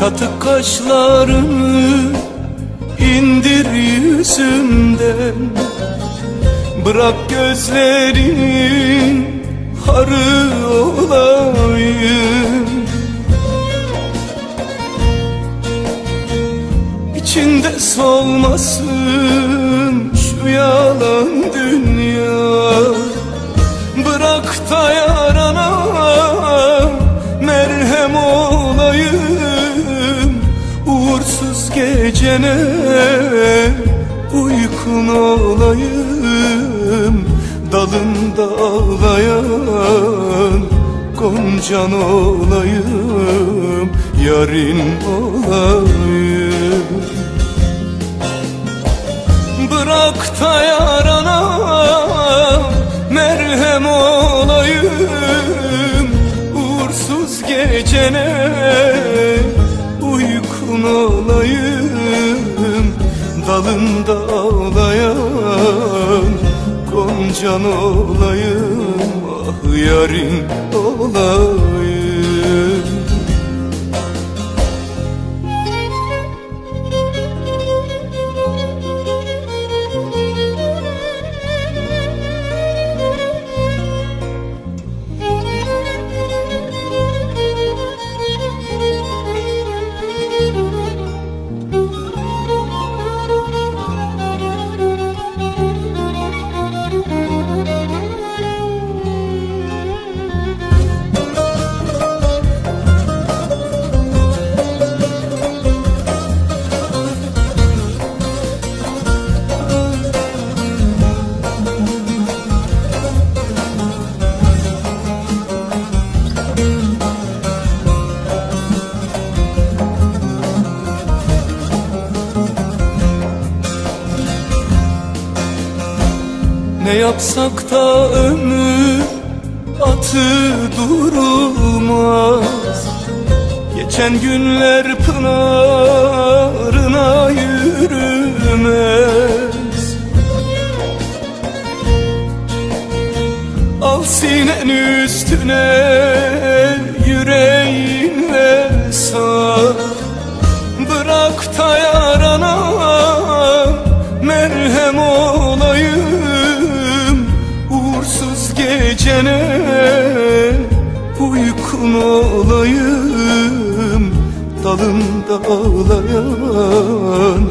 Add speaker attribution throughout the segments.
Speaker 1: Katık kaşlarını indir yüzümden. Bırak gözlerinin harı olayım. İçinde solmasın gecene uykun olayım Dalında ağlayan goncan olayım Yarın olayım. Bırak da yarana merhem olayım Uğursuz gecene uykun olayım Dalında ağlayan goncan olayım Ah yarın olayım Ne yapsak da ömür atı durulmaz Geçen günler pınarına yürümez. Al sinen üstüne yüreğinle sar. Bırak da uykun olayım Dalında ağlayan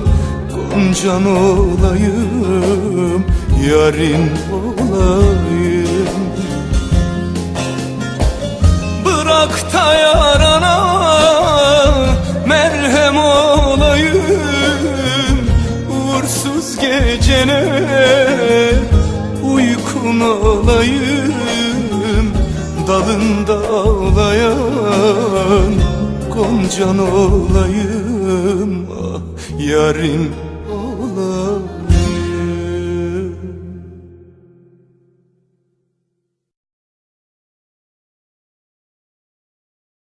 Speaker 1: goncan olayım Yarın olayım. Bırak da yarana merhem olayım. Uğursuz gecene uykun olayım Dalında ağlayan goncan olayım ah, Yarın